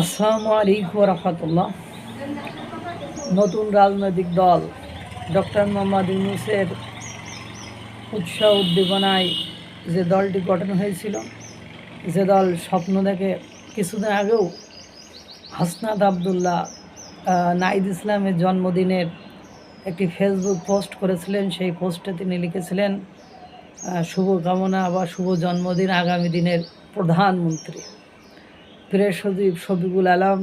আসসালামু আলাইকুম রহমতুল্লাহ। নতুন রাজনৈতিক দল ডক্টর মোহাম্মদ ইউনুসের উৎসাহ উদ্দীপনায় যে দলটি গঠন হয়েছিল, যে দল স্বপ্ন দেখে কিছুদিন আগেও হাসনাত আবদুল্লাহ নাইদ ইসলামের জন্মদিনের একটি ফেসবুক পোস্ট করেছিলেন। সেই পোস্টে তিনি লিখেছিলেন শুভকামনা বা শুভ জন্মদিন আগামী দিনের প্রধানমন্ত্রী। প্রেস সচিব শফিকুল আলম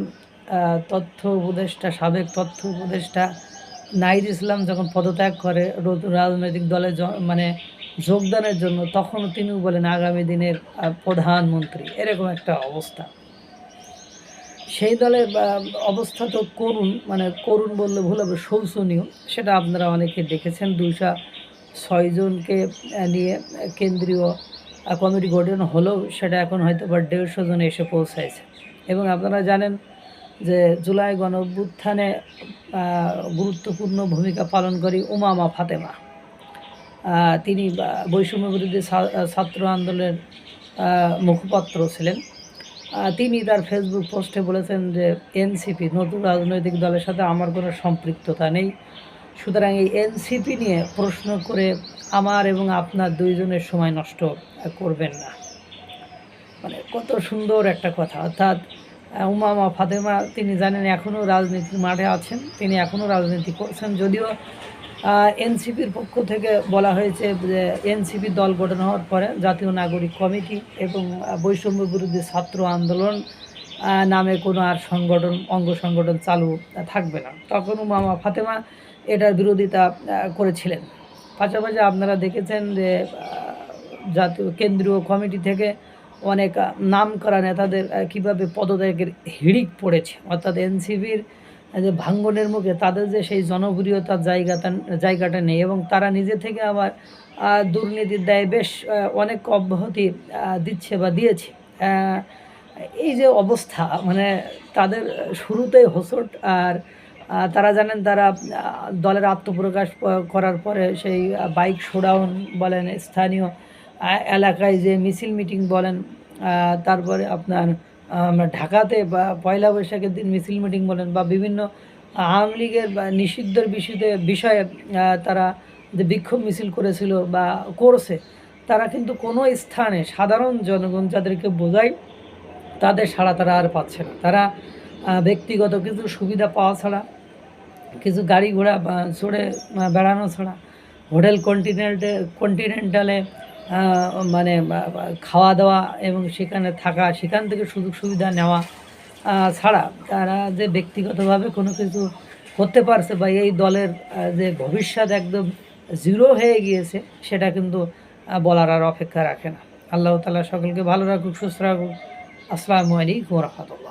তথ্য উপদেষ্টা, সাবেক তথ্য উপদেষ্টা নাইদ ইসলাম যখন পদত্যাগ করে রাজনৈতিক দলে মানে যোগদানের জন্য, তখনও তিনিও বলেন আগামী দিনের প্রধানমন্ত্রী। এরকম একটা অবস্থা। সেই দলের অবস্থা তো করুণ মানে করুণ বললে ভুল হবে শোচনীয় সেটা আপনারা অনেকে দেখেছেন। দুইশো ছয়জনকে নিয়ে কেন্দ্রীয় কমিটি গঠন হলেও সেটা এখন হয়তো বা দেড়শো জনে এসে পৌঁছাইছে। এবং আপনারা জানেন যে জুলাই গণ অভ্যুত্থানে গুরুত্বপূর্ণ ভূমিকা পালন করি উমামা ফাতেমা। তিনি বৈষম্য বিরোধী ছা- ছাত্র আন্দোলনের মুখপাত্র ছিলেন। তিনি তার ফেসবুক পোস্টে বলেছেন যে, এনসিপি, নতুন রাজনৈতিক দলের সাথে আমার কোনো সম্পৃক্ততা নেই। সুতরাং এই এনসিপি নিয়ে প্রশ্ন করে আমার এবং আপনার দুইজনের সময় নষ্ট করবেন না। মানে কত সুন্দর একটা কথা। অর্থাৎ উমামা ফাতেমা, তিনি জানেন এখনও রাজনীতির মাঠে আছেন, তিনি এখনও রাজনীতি করছেন। যদিও এনসিপির পক্ষ থেকে বলা হয়েছে যে এনসিপি দল গঠন হওয়ার পরে জাতীয় নাগরিক কমিটি এবং বৈষম্য বিরোধী ছাত্র আন্দোলন নামে কোনো আর সংগঠন, অঙ্গ সংগঠন চালু থাকবে না। তখন উমামা ফাতেমা এটার বিরোধিতা করেছিলেন। পাশাপাশি আপনারা দেখেছেন যে জাতীয় কেন্দ্রীয় কমিটি থেকে অনেক নাম করা নেতাদের কীভাবে পদত্যাগের হিড়িক পড়েছে। অর্থাৎ এনসিপির যে ভাঙ্গনের মুখে তাদের যে সেই জনপ্রিয়তার জায়গাটা জায়গাটা নেই এবং তারা নিজে থেকে আবার দুর্নীতির দায়ে বেশ অনেক অব্যাহতি দিচ্ছে বা দিয়েছে। এই যে অবস্থা মানে তাদের শুরুতেই হোসট আর তারা জানেন তারা দলের আত্মপ্রকাশ করার পরে সেই বাইক শোডাউন বলেন স্থানীয় এলাকায় যে মিছিল মিটিং বলেন তারপরে আপনার ঢাকাতে বা পয়লা বৈশাখের দিন মিছিল মিটিং বলেন বা বিভিন্ন আওয়ামী লীগের নিষিদ্ধের বিষয়ে বিষয়ে তারা যে বিক্ষোভ মিছিল করেছিল বা করছে, তারা কিন্তু কোনো স্থানে সাধারণ জনগণ যাদেরকে বোঝায়, তাদের সাড়া তারা আর পাচ্ছে না। তারা ব্যক্তিগত কিছু সুবিধা পাওয়া ছাড়া, কিছু গাড়ি ঘোড়া চড়ে বেড়ানো ছাড়া, হোটেল কন্টিনেন্টে কন্টিনেন্টালে মানে খাওয়া দাওয়া এবং সেখানে থাকা, সেখান থেকে সুযোগ সুবিধা নেওয়া ছাড়া তারা যে ব্যক্তিগতভাবে কোনো কিছু করতে পারছে বা এই দলের যে ভবিষ্যৎ একদম জিরো হয়ে গিয়েছে, সেটা কিন্তু বলার আর অপেক্ষা রাখে না। আল্লাহ তালা সকলকে ভালো রাখুক, সুস্থ রাখুক। আসসালামু আলাইকুম রহমতুল্লাহ।